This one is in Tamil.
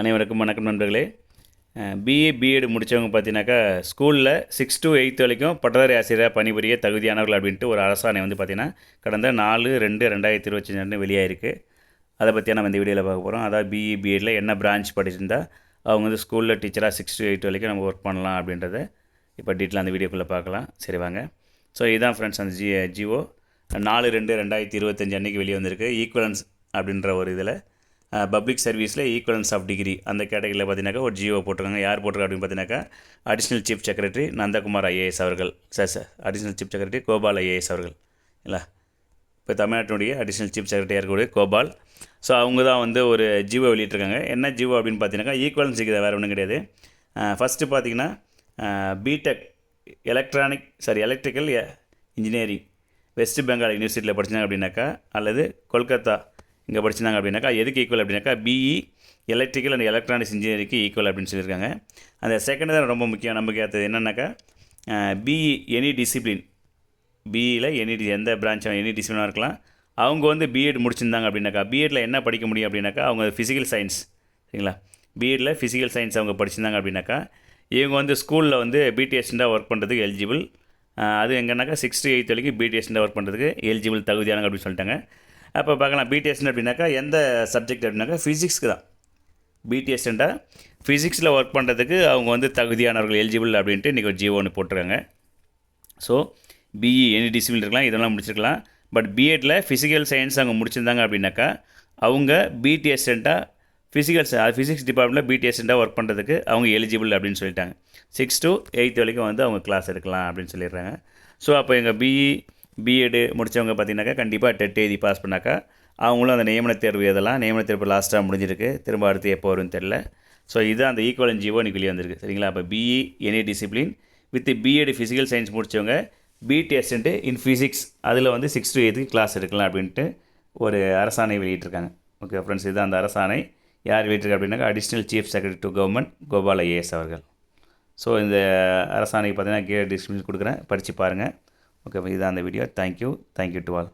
அனைவருக்கும் வணக்கம் நண்பர்களே. பிஏ பிஎட் முடித்தவங்க பார்த்தீங்கன்னாக்கா ஸ்கூலில் சிக்ஸ் டு எயித் வரைக்கும் பட்டதாரி ஆசிரியராக பணிபுரிய தகுதியானவர்கள் அப்படின்ட்டு ஒரு அரசாணை வந்து பார்த்திங்கன்னா கடந்த நாலு ரெண்டு ரெண்டாயிரத்தி இருபத்தஞ்சு வெளியாயிருக்கு. அதை பற்றி நம்ம இந்த வீடியோவில் பார்க்க போகிறோம் அதாவது பிஇ பிஎட்டில் என்ன பிரான்ச் படிச்சிருந்தால் அவங்க வந்து ஸ்கூலில் டீச்சராக சிக்ஸ் டு எயிட் வரைக்கும் நம்ம ஒர்க் பண்ணலாம் அப்படின்றத இப்போ டீட்டெயில் அந்த வீடியோக்குள்ளே பார்க்கலாம். சரி வாங்க. ஸோ இதுதான் ஃப்ரெண்ட்ஸ் அந்த ஜி ஜிஓ நாலு ரெண்டு ரெண்டாயிரத்தி இருபத்தஞ்சு அன்றைக்கி வெளியே வந்திருக்கு ஈக்குவலன்ஸ் அப்படின்ற ஒரு இதில் பப்ளிக் சர்வீஸில் ஈக்குவலன்ஸ் ஆஃப் டிகிரி அந்த கேட்டகரியில் பார்த்தீங்கன்னாக்கா ஒரு ஜியோ போட்டிருக்காங்க. யார் போட்டிருக்கா அப்படின்னு பார்த்தீங்கன்னாக்கா additional chief secretary Nandakumar IAS அவர்கள். Sir sir additional chief secretary Gopal IAS அவர்கள். இல்லை? இப்போ தமிழ்நாட்டினுடைய அடிஷ்னல் சீஃப் செக்ரட்டரியாக இருக்கக்கூடிய கோபால். ஸோ அவங்க தான் வந்து ஒரு ஜியோ வெளியிட்டிருக்காங்க. என்ன ஜியோ அப்படின்னு பார்த்தீங்கன்னாக்கா இருக்குது வேறு ஒன்றும் கிடையாது. ஃபஸ்ட்டு பார்த்தீங்கன்னா B Tech electronic sorry electrical engineering West Bengal யூனிவர்சிட்டியில் படிச்சாங்க அப்படின்னாக்கா அல்லது கொல்கத்தா இங்கே படிச்சிருந்தாங்க அப்படின்னாக்கா எதுக்கு ஈக்குவல் அப்படின்னாக்கா பிஇ எலக்ட்ரிக்கல் அண்ட் எலக்ட்ரானிக்ஸ் இன்ஜினியரிங்க்கு ஈக்குவல் அப்படின்னு சொல்லியிருக்காங்க. அந்த செகண்ட் தான் ரொம்ப முக்கியம். நமக்கு ஏற்றது என்னென்னாக்கா பிஇ எனி டிசிப்ளின் பிஇயில் எனி எந்த பிரான்ச்சாக எனி டிசிப்ளினாக இருக்கலாம். அவங்க வந்து பிஎட் முடிச்சிருந்தாங்க அப்படின்னாக்கா பிஎட்டில் என்ன படிக்க முடியும் அப்படின்னாக்கா அவங்க ஃபிசிக்கல் சயின்ஸ் சரிங்களா? பிஎட்டில் ஃபிசிக்கல் சயின்ஸ் அவங்க படிச்சிருந்தாங்க அப்படின்னாக்கா இவங்க வந்து ஸ்கூலில் வந்து பிடிஎஸ்டாக ஒர்க் பண்ணுறதுக்கு எலிஜிபிள் அது எங்கன்னாக்கா சிக்ஸ்டி எயித் வரைக்கும் பிடிஎஸ்டாக ஒர்க் பண்ணுறதுக்கு எலிஜிபிள் தகுதியானங்க அப்படின்னு சொல்லிட்டாங்க. அப்போ பார்க்கலாம். பிடிஎஸ்னு அப்படின்னாக்கா எந்த சப்ஜெக்ட் அப்படின்னாக்கா ஃபிசிக்ஸ்க்கு தான். பிடிஎஸ்டா ஃபிசிக்ஸில் ஒர்க் பண்ணுறதுக்கு அவங்க வந்து தகுதியானவர்கள் எலிஜிபிள் அப்படின்ட்டு இன்றைக்கி ஒரு ஜியோ ஒன்று போட்டிருக்காங்க. ஸோ பிஇ எனி டிசிப்ளின் இருக்கலாம் இதெல்லாம் முடிச்சிருக்கலாம். பட் பிஎட்டில் ஃபிசிக்கல் சயின்ஸ் அவங்க முடிச்சிருந்தாங்க அப்படின்னாக்கா அவங்க பிடி அசிஸ்டண்ட்டாக ஃபிசிக்கல் ஃபிசிக்ஸ் டிபார்ட்மெண்ட்டில் பிடி ஒர்க் பண்ணுறதுக்கு அவங்க எலிஜிபிள் அப்படின்னு சொல்லிட்டாங்க. சிக்ஸ் டு எயித் வரைக்கும் வந்து அவங்க கிளாஸ் எடுக்கலாம் அப்படின்னு சொல்லிடுறாங்க. ஸோ அப்போ எங்கள் பிஇ பிஎடு முடித்தவங்க பார்த்திங்கனாக்கா கண்டிப்பாக டெட் எழுதி பாஸ் பண்ணாக்கா அவங்களும் அந்த நியமன தேர்வு இதெல்லாம் நியமன தேர்வு லாஸ்ட்டாக முடிஞ்சிருக்கு. திரும்ப அடுத்து எப்போ வரும்னு தெரில ஸோ இதுதான் அந்த ஈக்குவலன் ஜீவோ இன்றைக்கி வெளியே வந்திருக்கு. சரிங்களா? அப்போ BE any discipline with B Ed physical science முடித்தவங்க பிடி இன் ஃபிசிக்ஸ் அதில் வந்து சிக்ஸ் டு எயித்துக்கு கிளாஸ் எடுக்கலாம் அப்படின்ட்டு ஒரு அரசாணை வெளியிட்டிருக்காங்க. ஓகே ஃப்ரெண்ட்ஸ் இதுதான் அந்த அரசாணை. யார் வெளியிட்டிருக்கா அப்படின்னாக்கா additional chief secretary to government Gopal IAS அவர்கள். ஸோ இந்த அரசாணைக்கு பார்த்தீங்கன்னா கீழே டிஸ்கிரிப்ஷன் கொடுக்குறேன். படித்து பாருங்கள் ஓகே இதுதான் அந்த video thank you thank you to all